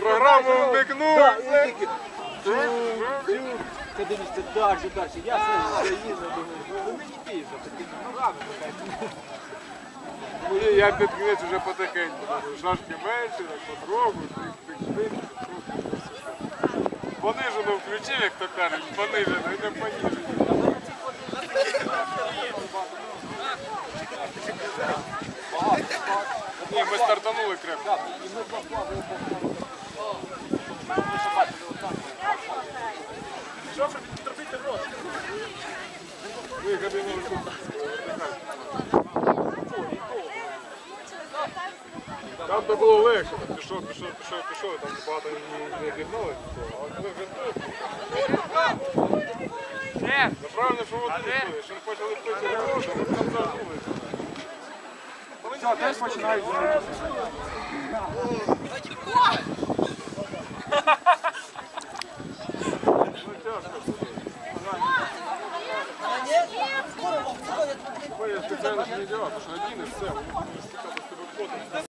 Програму вмикнув. Ти дивишся далі, далі. Я все заїду, думаю, ну не ногами. Ну, і я під кінець вже потихеньку. Шашки менше, так потроху, тик-тик-тик. Понижено включив, як то кажуть, понижено і не понижено. Ні, ми стартанули крепко. Ви кабіну Там то було легше, так пішов, пішов, пішов, пішов, там багато не, гігнали, а коли. Ну, правильно, що от не що почали пити гроші, а там загнули. Все, теж починають я спеціально ж не делал, потому что один и все.